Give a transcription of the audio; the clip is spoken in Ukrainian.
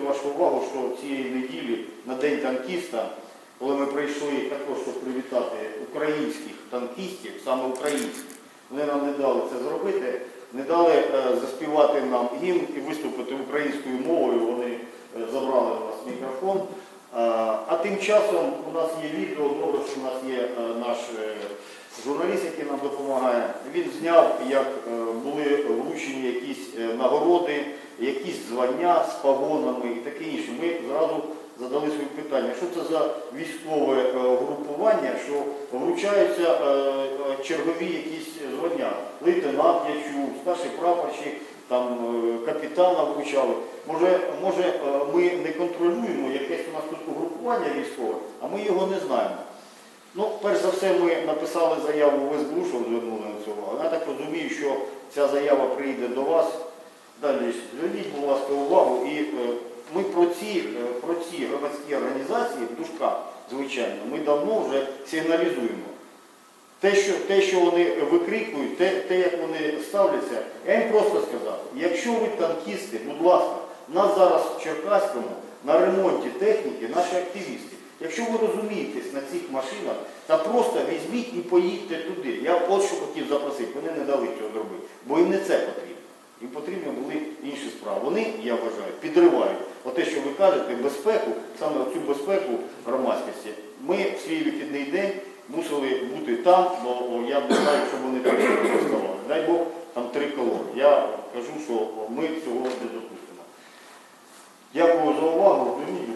вашу увагу, що цієї неділі на День танкіста, коли ми прийшли також, щоб привітати українських танкістів, саме українських, вони нам не дали це зробити, не дали е, заспівати нам гімн і виступити українською мовою. Вони е, забрали у нас мікрофон. А, а тим часом у нас є відео, добре, що у нас є е, наш е, журналіст, який нам допомагає. Він зняв, як е, були вручені якісь е, нагороди, якісь звання з погонами і таке інше. Ми зразу задали свої питання, що це за військове е, групування, що вручаються чергові якісь звання. Лейтенант я чув, старший прапорщик, там капітана вручали. Може, може ми не контролюємо якесь у нас тут угрупування військове, а ми його не знаємо. Ну, перш за все, ми написали заяву в СБУ, що звернули на цю увагу. Я так розумію, що ця заява прийде до вас. Далі зверніть, будь ласка, увагу. І е, ми про ці, е, про ці громадські організації в дужках, звичайно, ми давно вже сигналізуємо. Те, що, те, що вони викрикують, те, те, як вони ставляться, я їм просто сказав, якщо ви танкісти, будь ласка, нас зараз в Черкаському на ремонті техніки наші активісти. Якщо ви розумієтесь на цих машинах, та просто візьміть і поїдьте туди. Я от що хотів запросити, вони не дали цього зробити, бо їм не це потрібно. Їм потрібні були інші справи. Вони, я вважаю, підривають. Оте, що ви кажете, безпеку, саме цю безпеку громадськості. Ми в свій вихідний день мусили бути там, бо я не знаю, що вони там розставали. Дай Бог, там три колони. Я кажу, що ми цього не допустимо. Дякую за увагу. Зверніть,